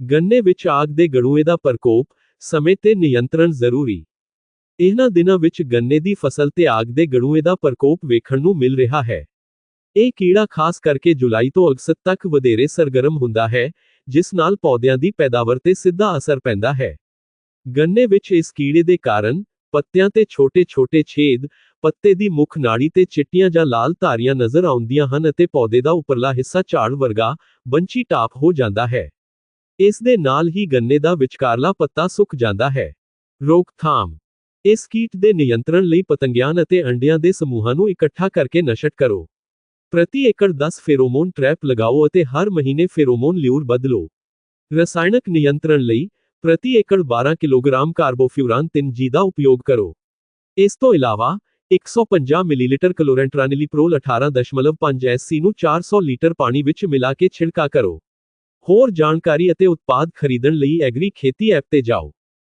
ਗੰਨੇ ਵਿੱਚ ਆਗ ਦੇ ਗੜੂਏ ਦਾ ਪ੍ਰਕੋਪ, ਸਮੇਂ ਤੇ ਨਿਯੰਤਰਣ ਜ਼ਰੂਰੀ। ਇਹਨਾਂ ਦਿਨਾਂ ਵਿੱਚ ਗੰਨੇ ਦੀ ਫਸਲ ਤੇ ਆਗ ਦੇ ਗੜੂਏ ਦਾ ਪ੍ਰਕੋਪ ਵੇਖਣ ਨੂੰ ਮਿਲ ਰਿਹਾ ਹੈ। ਇਹ ਕੀੜਾ ਖਾਸ ਕਰਕੇ ਜੁਲਾਈ ਤੋਂ ਅਗਸਤ ਤੱਕ ਵਧੇਰੇ ਸਰਗਰਮ ਹੁੰਦਾ ਹੈ, ਜਿਸ ਨਾਲ ਪੌਦਿਆਂ ਦੀ ਪੈਦਾਵਾਰ ਤੇ ਸਿੱਧਾ ਅਸਰ ਪੈਂਦਾ ਹੈ। ਗੰਨੇ ਵਿੱਚ ਇਸ ਕੀੜੇ ਦੇ ਕਾਰਨ ਪੱਤਿਆਂ ਤੇ ਛੋਟੇ-ਛੋਟੇ ਛੇਦ, ਪੱਤੇ ਦੀ ਮੁੱਖ ਨਾੜੀ ਤੇ ਚਿੱਟੀਆਂ ਜਾਂ ਲਾਲ ਧਾਰੀਆਂ ਨਜ਼ਰ ਆਉਂਦੀਆਂ ਹਨ ਅਤੇ ਪੌਦੇ ਦਾ ਉੱਪਰਲਾ ਹਿੱਸਾ ਝਾੜ ਵਰਗਾ, ਬੰਚੀ ਟਾਪ ਹੋ ਜਾਂਦਾ ਹੈ। ਇਸ ਦੇ ਨਾਲ ਹੀ ਗੰਨੇ ਦਾ ਵਿਚਕਾਰਲਾ ਪੱਤਾ ਸੁੱਕ ਜਾਂਦਾ ਹੈ। ਰੋਕਥਾਮ। ਇਸ ਕੀਟ ਦੇ ਨਿਯੰਤਰਣ ਲਈ ਪਤੰਗਿਆਂ ਅਤੇ ਅੰਡਿਆਂ ਦੇ ਸਮੂਹਾਂ ਨੂੰ ਇਕੱਠਾ ਕਰਕੇ ਨਸ਼ਟ ਕਰੋ। ਪ੍ਰਤੀ ਏਕੜ 10 ਫੇਰੋਮੋਨ ਟ੍ਰੈਪ ਲਗਾਓ ਅਤੇ ਹਰ ਮਹੀਨੇ ਫੇਰੋਮੋਨ ਲਿਊਰ ਬਦਲੋ। ਰਸਾਇਣਕ ਨਿਯੰਤਰਣ ਲਈ ਪ੍ਰਤੀ ਏਕੜ 12 ਕਿਲੋਗ੍ਰਾਮ ਕਾਰਬੋਫਿਊਰਾਨ 3G ਦਾ ਉਪਯੋਗ ਕਰੋ। ਇਸ ਤੋਂ ਇਲਾਵਾ 150 ਮਿਲੀਲੀਟਰ ਕਲੋਰੈਂਟਰਾਨਿਲੀਪ੍ਰੋਲ 18.5 SC ਨੂੰ 400 ਲੀਟਰ ਪਾਣੀ ਵਿੱਚ ਮਿਲਾ ਕੇ ਛਿੜਕਾ ਕਰੋ। ਹੋਰ ਜਾਣਕਾਰੀ ਅਤੇ ਉਤਪਾਦ ਖਰੀਦਣ ਲਈ ਐਗਰੀ ਖੇਤੀ ਐਪ ਤੇ ਜਾਓ।